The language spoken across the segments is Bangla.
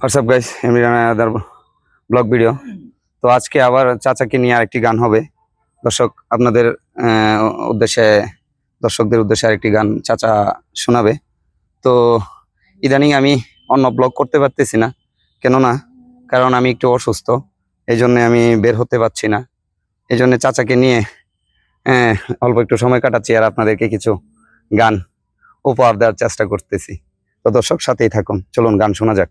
WhatsApp guys Imran other blog video তো আজকে আবার চাচাকে নিয়ে আরেকটি গান হবে। দর্শক, আপনাদের উদ্দেশ্যে, দর্শকদের উদ্দেশ্যে আরেকটি গান চাচা শোনাবে। তো ইদানিং আমি অন্য ব্লগ করতে পারতেছি না। কেননা, কারণ আমি একটু অসুস্থ এই জন্য আমি বের হতে পারছি না। এই জন্যে চাচাকে নিয়ে অল্প একটু সময় কাটাচ্ছি আর আপনাদেরকে কিছু গান উপহার দেওয়ার চেষ্টা করতেছি। তো দর্শক, সাথেই থাকুন। চলুন, গান শোনা যাক।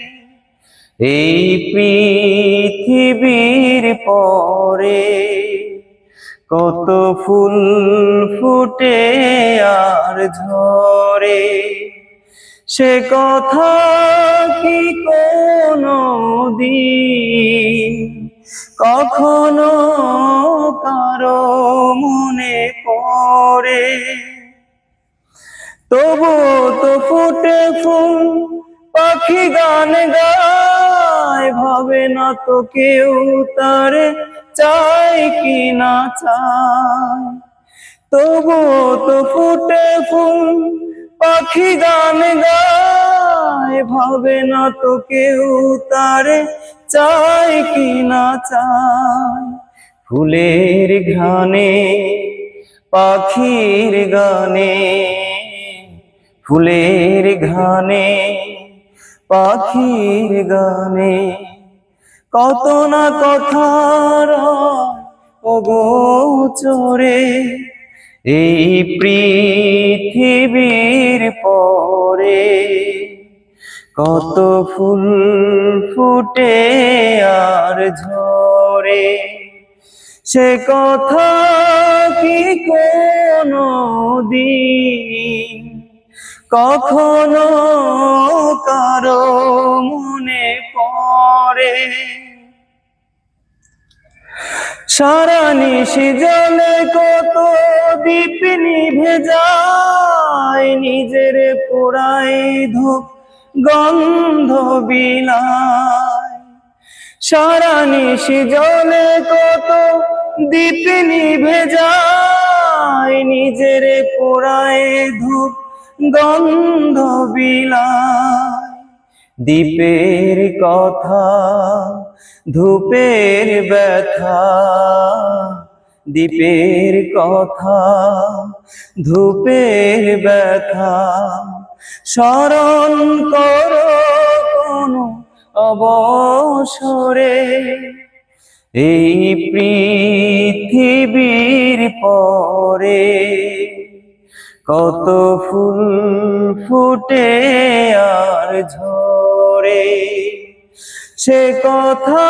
এই পৃথিবীর পরে কত ফুল ফুটে আর ঝরে। সে কথা কি কোনো দিন কখনো কারও মনে পড়ে? তবু তো ফুটে ফুল, পাখি গান গায় ভাবে না তো কেউ তারে চায় কি না চায়। তবু তো ফুটে ফুল, পাখি গান গায়। ভাবে না তো কেউ তারে চায় কি না চায়। ফুলের ঘানে পাখির গানে, ফুলের ঘ্রাণে পাখির গানে কত না কথার অগোচরে এই পৃথিবীর পরে কত ফুল ফুটে আর ঝরে, সে কথা কি কোনো দিন কখনো সারা নিশি কত দীপ নিভে যায় নিজের পোড়াই ধূপ গন্ধ বিলায়। সারা নিশি কত দীপ নিভে যায় নিজের পোড়ায় ধূপ গন্ধ বিলায়। দীপের কথা, ধূপের ব্যথা দীপের কথা, ধূপের ব্যথা। স্মরণ করো কোনো অবসরে, এই পৃথিবীর পরে। কত ফুল ফুটে আর ঝরে সে কথা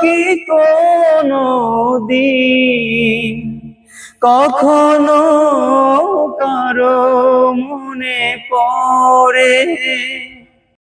কি কোনো দিন কখনো কারও মনে পড়ে?